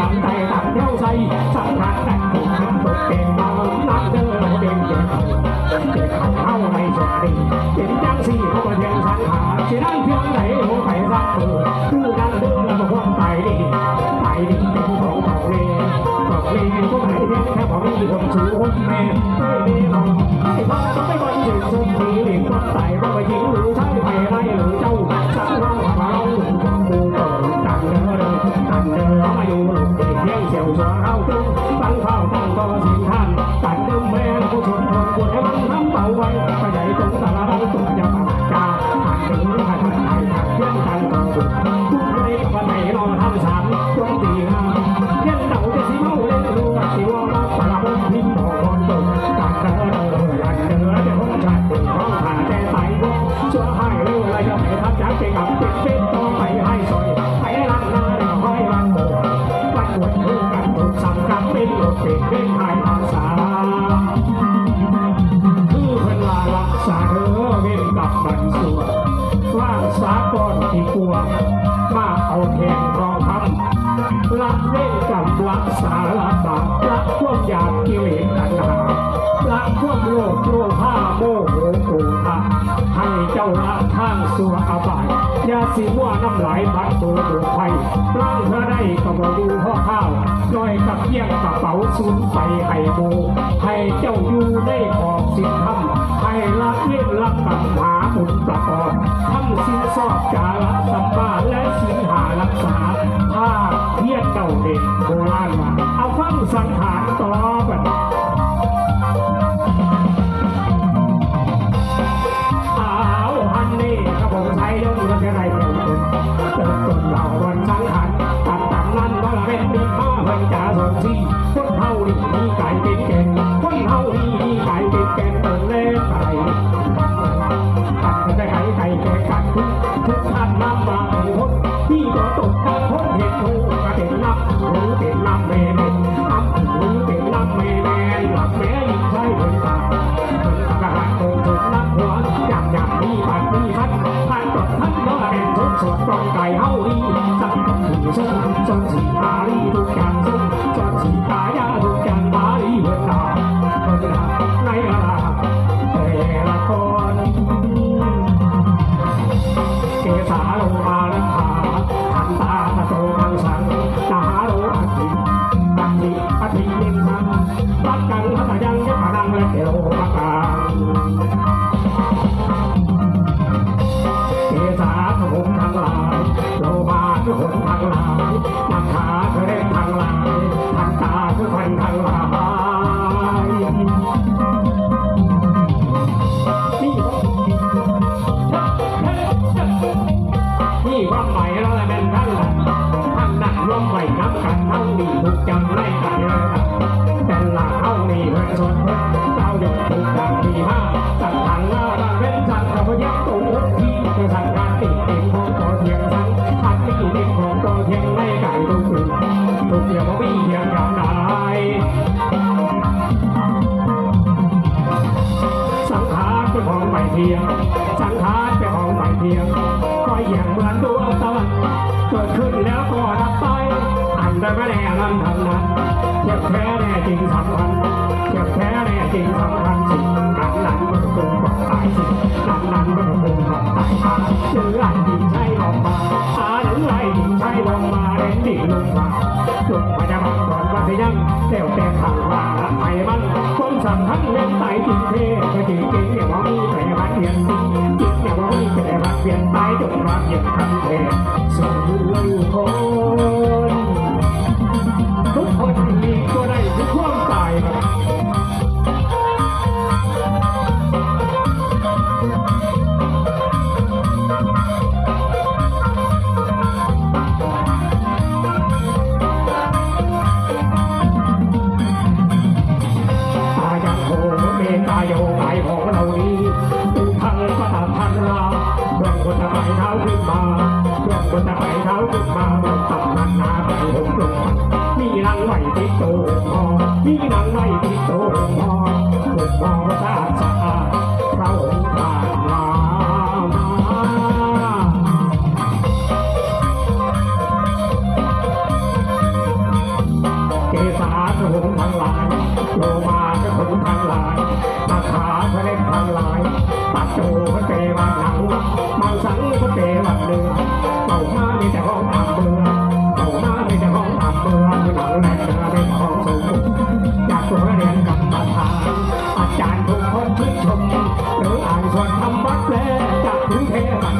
ลำใจลำเที่ยวใส่สังขารแต่งถูกทำตกเป็นบางนักเดินเราเดินเจ็บเจ็บเขาเข้าในสดดีเจ็บจังสี่เขามาเทียงสังขารที่นั่งเพีย มาเอาแทงรองทำละเล่นกับรัสาละบาปรักพวกอยากกิเลสตัณหารักพวกโลภโลภาโมโหโกรธะให้เจ้าละทางสัวอบายยาสีว่าน้ำไหลบัดตัวตัวไฟร่างเธอได้ก็มาดูพ่อข้าว ลอยกับเยี่ยงกระเป๋าสูญไปให้โมให้เจ้าอยู่ได้ขอบสิทธรรมให้ละเล่นละกังหาบุญประกอบทำสินสอบจาระสัมมาและสินหารักษาถ้าเพียนเก่าเด็กโบราณมาเอาฟังสังหารต่อ ส่วนกองไก่เฮา ความหมายเราแม่นท่านละท่านนั่งร่วมไว้นับกันเท่านี้ถูกจำได้กันเลยนะเป็นลักเท่านี้เพื่อส่วนเพื่อเราหยุดถูกดังทีห้าสั่งทางเราบ้านเว้นสั่งเราพยักตัวที่จะสั่งการติดเต็มของตัวเทียงสั่งทันที่เต็มของตัวเทียงไม่ไก่ทุกสิ่งทุกอย่างไม่เทียงอย่างใดสังขารเป็นของใหม่เทียง จ็บแท้แน่จริงสำคัญเจ็บแท้แน่จริงสำคัญฉันนั้นมันคงบอกตายฉันนั้นมันคงบอกตายมาหรือไรจริงใช่ลงมาอาหรือไรจริงใช่ลงมาเร่งดิ่งลงมาลงมาจะมาก่อนว่าจะยังเดี๋ยวแต่ทางว่าไอ้มันคงสั่งทั้งเล่นไตจริงเท่ก็จริงจริงเนี่ยว่ามีแต่รักเพียงจริง มาบอกตำนานนาไปผมลงมีนางไหวติดโตพอมีนางไหวติดโตพอผมพอประสาทสะอาดเราองค์ผ่านมาเกษาจะหงทางหลายโลมาจะหงทางหลายตาขาทะเลทางหลายปัดโจพระเตวันหนังมังสังก็เตวันเดือเต่ามามีแต่ จารย์ทุกคนทุกชมหรืออ่านส่วนทำวัดแปลจากถึงเทวัน